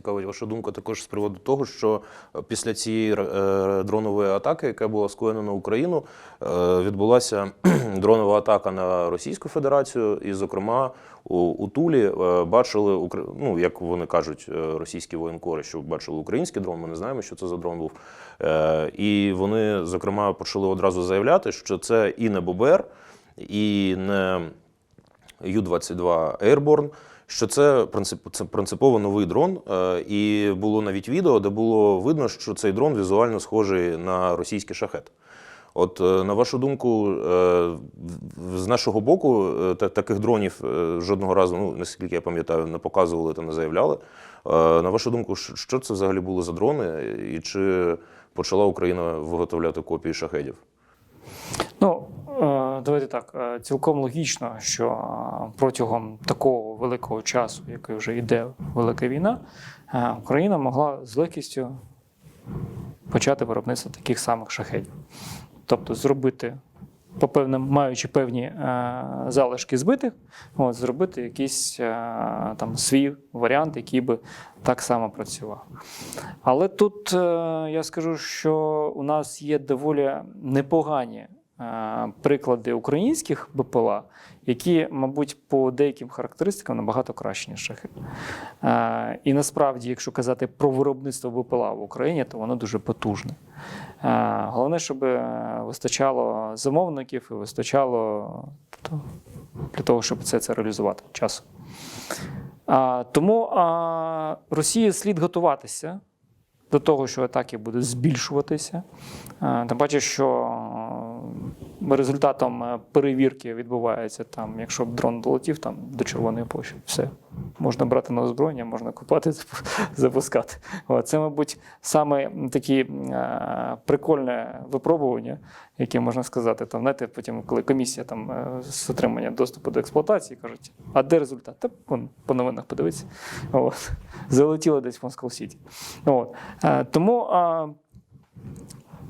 Цікавить ваша думка також з приводу того, що е, після цієї е, дронової атаки, яка була скоєна на Україну, е, відбулася дронова атака на Російську Федерацію, і, зокрема, у, Тулі бачили ну, як вони кажуть, російські воєнкори, що бачили український дрон. Ми не знаємо, що це за дрон був. І вони, зокрема, почали одразу заявляти, що це і не ББР, і не Ю-22 Airborne, що це, принцип, принципово новий дрон. Е, І було навіть відео, де було видно, що цей дрон візуально схожий на російський шахет. От, е, на вашу думку, е, з нашого боку, таких дронів жодного разу, ну наскільки я пам'ятаю, не показували та не заявляли. На вашу думку, що це взагалі були за дрони, і чи почала Україна виготовляти копії шахедів? Давайте так. е, Цілком логічно, що е, протягом такого великого часу, який вже йде велика війна, е, Україна могла з легкістю почати виробництво таких самих шахедів. Тобто зробити, по певним, маючи певні залишки збитих, от, зробити якийсь там свій варіант, який би так само працював. Але тут я скажу, що у нас є доволі непогані приклади українських БПЛА, які, мабуть, по деяким характеристикам набагато кращі, ніж шахи. Е, І насправді, якщо казати про виробництво БПЛА в Україні, то воно дуже потужне. Е, Головне, щоб е, вистачало замовників і вистачало тобто, для того, щоб це, це реалізувати часу. Тому Росії слід готуватися до того, що атаки будуть збільшуватися. Тим паче, що результатом е, перевірки відбувається там, якщо б дрон долетів там до Червоної площі, все. Можна брати на озброєння, можна купати, запускати. Це, мабуть, саме такі е, прикольне випробування, яке можна сказати. Там, знаєте, потім, коли комісія там, е, з отримання доступу до експлуатації кажуть, а де результат? Та вон, по новинах подивитися. От. Залетіло десь в Москва Сіті. Тому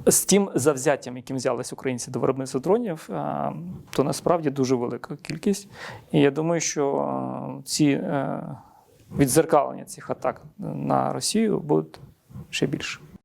з тим завзяттям, яким взялись українці до виробництва дронів, то насправді дуже велика кількість. І я думаю, що ці е, відзеркалення цих атак на Росію будуть ще більше.